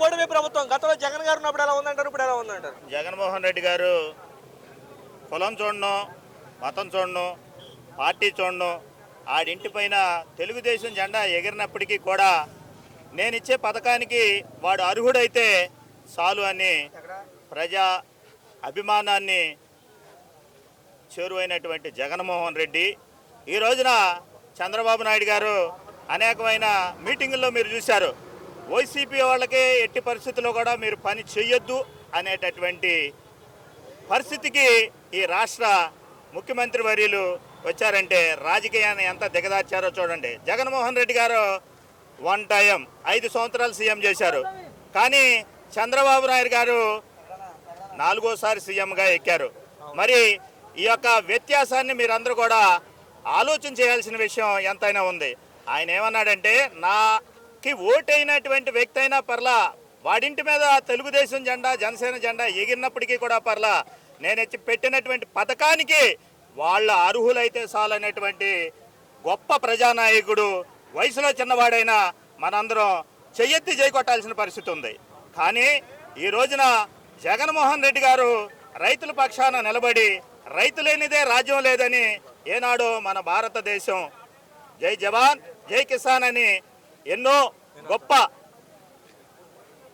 కూటమి ప్రభుత్వం. గతంలో జగన్ గారు ఉన్నప్పుడు ఎలా ఉందంటారు? ఇప్పుడు ఎలా ఉందంటారు? జగన్మోహన్ రెడ్డి గారు కులం చూడను మతం చూడను పార్టీ చూడను. ఆడింటి పైన తెలుగుదేశం జెండా ఎగిరినప్పటికీ కూడా నేను ఇచ్చే పథకానికి వాడు అర్హుడైతే చాలు అని ప్రజా అభిమానాన్ని చేరువైనటువంటి జగన్మోహన్ రెడ్డి. ఈ రోజున చంద్రబాబు నాయుడు గారు అనేకమైన మీటింగుల్లో మీరు చూశారు. వైసీపీ వాళ్ళకే ఎట్టి పరిస్థితుల్లో కూడా మీరు పని చెయ్యొద్దు అనేటటువంటి పరిస్థితికి ఈ రాష్ట్ర ముఖ్యమంత్రి వర్యులు వచ్చారంటే రాజకీయాన్ని ఎంత దిగదార్చారో చూడండి. జగన్మోహన్ రెడ్డి గారు వన్ టైం ఐదు సంవత్సరాలు సీఎం చేశారు. కానీ చంద్రబాబు నాయుడు గారు నాలుగోసారి సీఎంగా ఎక్కారు. మరి ఈ యొక్క వ్యత్యాసాన్ని మీరందరూ కూడా ఆలోచన చేయాల్సిన విషయం ఎంతైనా ఉంది. ఆయన ఏమన్నాడంటే నా కి ఓటైనటువంటి వ్యక్తి అయినా పర్లా వాడింటి మీద తెలుగుదేశం జెండా జనసేన జెండా ఎగిరినప్పటికీ కూడా పర్లా నేను ఇచ్చి పెట్టినటువంటి పథకానికి వాళ్ళ అర్హులైతే చాలనేటువంటి గొప్ప ప్రజానాయకుడు వయసులో చిన్నవాడైనా మనందరం చెయ్యెత్తి చేకొట్టాల్సిన పరిస్థితి ఉంది. కానీ ఈ రోజున జగన్మోహన్ రెడ్డి గారు రైతుల పక్షాన నిలబడి రైతు లేనిదే రాజ్యం లేదని ఏనాడో మన భారతదేశం జై జవాన్ జై కిసాన్ అని ఎన్నో గొప్ప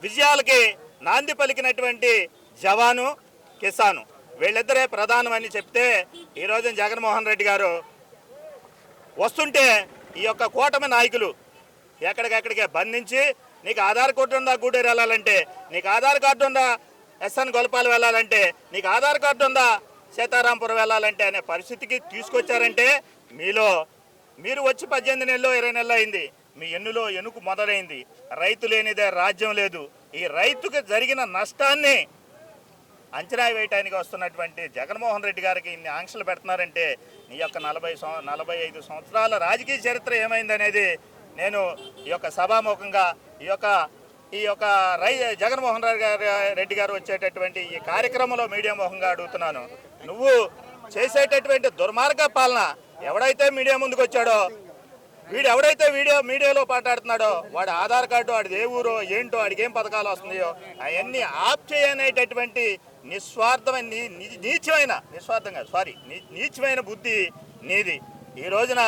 విజయాలకి నాంది పలికినటువంటి జవాను కిసాను. వీళ్ళిద్దరే ప్రధానమని చెప్తే ఈరోజు జగన్మోహన్ రెడ్డి గారు వస్తుంటే ఈ యొక్క కూటమి నాయకులు ఎక్కడికెక్కడికే బంధించి నీకు ఆధార్ కార్డు ఉందా గూడూరు వెళ్ళాలంటే నీకు ఆధార్ కార్డు ఉందా ఎస్ఎన్ గొలపాలు వెళ్ళాలంటే నీకు ఆధార్ కార్డు ఉందా సీతారాంపురం వెళ్ళాలంటే అనే పరిస్థితికి తీసుకొచ్చారంటే మీలో మీరు వచ్చి పద్దెనిమిది నెలలు ఇరవై నెలలు అయింది. మీ ఎన్నులో ఎనుకు మొదలైంది. రైతు లేనిదే రాజ్యం లేదు. ఈ రైతుకు జరిగిన నష్టాన్ని అంచనా వేయటానికి వస్తున్నటువంటి జగన్మోహన్ రెడ్డి గారికి ఇన్ని ఆంక్షలు పెడుతున్నారంటే నీ యొక్క నలభై నలభై ఐదు సంవత్సరాల రాజకీయ చరిత్ర ఏమైందనేది నేను ఈ యొక్క సభాముఖంగా ఈ యొక్క ఈ యొక్క రై జగన్మోహన్ రెడ్డి గారు రెడ్డి గారు వచ్చేటటువంటి ఈ కార్యక్రమంలో మీడియా ముఖంగా అడుగుతున్నాను. నువ్వు చేసేటటువంటి దుర్మార్గ పాలన ఎవడైతే మీడియా ముందుకు వచ్చాడో వీడు ఎవడైతే వీడియో మీడియాలో మాట్లాడుతున్నాడో వాడి ఆధార్ కార్డు వాడి ఏ ఊరో ఏంటో వాడికి ఏం పథకాలు వస్తున్నాయో అవన్నీ ఆప్ చేయనేటటువంటి నిస్వార్థమైన నీచమైన నిస్వార్థంగా సారీ నీచమైన బుద్ధి నీది. ఈ రోజున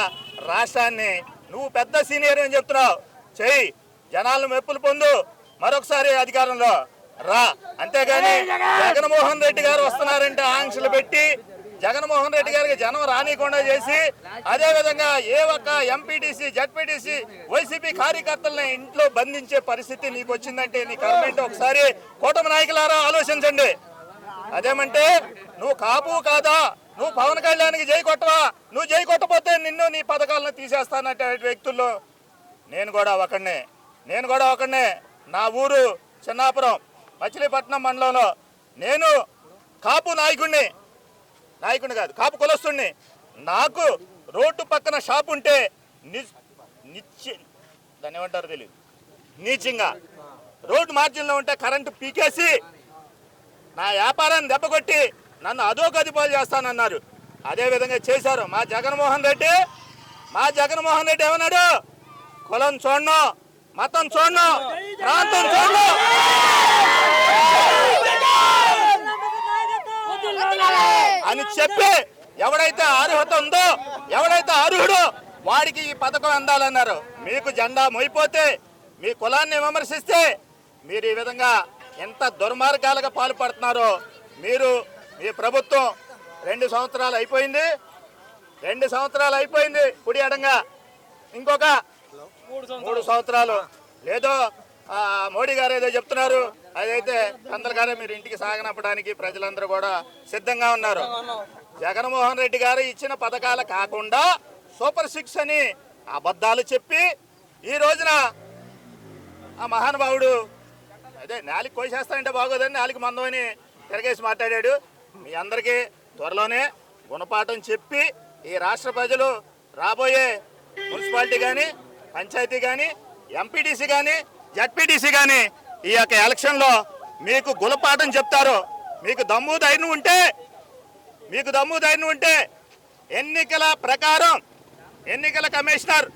రాష్ట్రాన్ని నువ్వు పెద్ద సీనియర్ అని చెప్తున్నావు. చెయ్యి. జనాలను మెప్పులు పొందు. మరొకసారి అధికారంలో రా. అంతేగాని జగన్మోహన్ రెడ్డి గారు వస్తున్నారంటే ఆంక్షలు పెట్టి జగన్మోహన్ రెడ్డి గారికి జనం రానికుండా చేసి అదే విధంగా ఏ ఒక్క ఎంపీటీసీ జడ్పీటీసీ వైసీపీ కార్యకర్తల్ని ఇంట్లో బంధించే పరిస్థితి నీకు వచ్చిందంటే నీ గవర్నమెంట్ ఒకసారి కూటమి నాయకులారా ఆలోచించండి. అదేమంటే నువ్వు కాపు కాదా? నువ్వు పవన్ కళ్యాణ్కి జై కొట్టవా? నువ్వు జై కొట్టపోతే నిన్ను నీ పథకాలను తీసేస్తానంటే వ్యక్తుల్లో నేను కూడా ఒకడినే. నేను కూడా ఒకడినే. నా ఊరు చిన్నాపురం మచిలీపట్నం మండలంలో నేను కాపు నాయకుడిని. నాయకుడిని కాదు కాపు కులస్తుడిని నాకు రోడ్డు పక్కన షాప్ ఉంటే నిత్య దాన్ని ఏమంటారు తెలియదు నీచంగా. రోడ్డు మార్జిన్లో ఉంటే కరెంటు పీకేసి నా వ్యాపారాన్ని దెబ్బకొట్టి నన్ను అదో గదిపాలు చేస్తానన్నారు అదేవిధంగా చేశారు మా జగన్మోహన్ రెడ్డి. మా జగన్మోహన్ రెడ్డి ఏమన్నాడు? కులం చూడను మతం చూడను ప్రాంతం చూడను. అని చెప్పి ఎవడైతే అర్హత ఉందో ఎవడైతే అర్హుడో వాడికి ఈ పథకం అందాలన్నారు. మీకు జెండా మోయిపోతే మీ కులాన్ని విమర్శిస్తే మీరు ఈ విధంగా ఎంత దుర్మార్గాలుగా పాల్పడుతున్నారో మీరు మీ ప్రభుత్వం రెండు సంవత్సరాలు అయిపోయింది. రెండు సంవత్సరాలు అయిపోయింది కుడి అడంగా. ఇంకొక మూడు సంవత్సరాలు. లేదో మోడీ గారు ఏదో చెప్తున్నారు. అదైతే తొందరగానే మీరు ఇంటికి సాగనప్పడానికి ప్రజలందరూ కూడా సిద్ధంగా ఉన్నారు. జగన్మోహన్ రెడ్డి గారు ఇచ్చిన పథకాలు కాకుండా సూపర్ సిక్స్ అని అబద్ధాలు చెప్పి ఈ రోజున ఆ మహానుభావుడు అదే నాలుగు కోసేస్తానంటే బాగోదని నాలుగు మందమని తిరగేసి మాట్లాడాడు. మీ అందరికీ త్వరలోనే గుణపాఠం చెప్పి ఈ రాష్ట్ర ప్రజలు రాబోయే మున్సిపాలిటీ కానీ పంచాయతీ కానీ ఎంపీటీసీ కానీ జడ్పీటీసీ కానీ ఈ యొక్క ఎలక్షన్లో మీకు గులపాఠం చెప్తారు. మీకు దమ్ము ధైర్యం ఉంటే మీకు దమ్ము ధైర్యం ఉంటే ఎన్నికల ప్రకారం ఎన్నికల కమిషనర్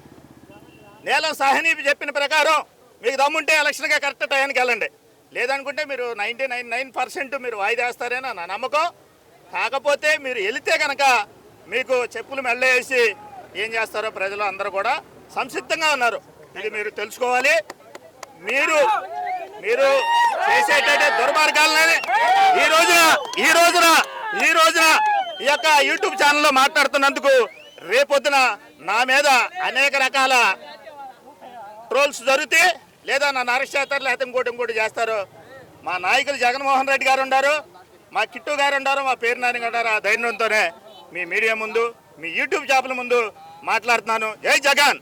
నేల సాహ్ని చెప్పిన ప్రకారం మీకు దమ్ముంటే ఎలక్షన్గా కరెక్ట్ టైంకి వెళ్ళండి. లేదనుకుంటే మీరు నైంటీ నైన్ నైన్ పర్సెంట్ మీరు వాయిదా వేస్తారని నా నమ్మకం. కాకపోతే మీరు వెళితే కనుక మీకు చెప్పులు మెళ్ళేసి ఏం చేస్తారో ప్రజలు అందరూ కూడా సంసిద్ధంగా ఉన్నారు. ఇది మీరు తెలుసుకోవాలి. మీరు మీరు చేసేటట్టే దుర్మార్గాలనే ఈ రోజున ఈ రోజున ఈ రోజున ఈ యొక్క యూట్యూబ్ ఛానల్లో మాట్లాడుతున్నందుకు రేపొద్దున నా మీద అనేక రకాల ట్రోల్స్ జరిగితే లేదా నన్ను అరెస్ట్ చేస్తారు లేకపోతే ఇంకోటి ఇంకోటి చేస్తారు. మా నాయకులు జగన్మోహన్ రెడ్డి గారు ఉన్నారు మా కిట్టు గారు ఉన్నారు మా పేరు నాని ఉన్నారు. ఆ ధైర్యంతోనే మీ మీడియా ముందు మీ యూట్యూబ్ ఛానల్ ముందు మాట్లాడుతున్నాను. జై జగన్!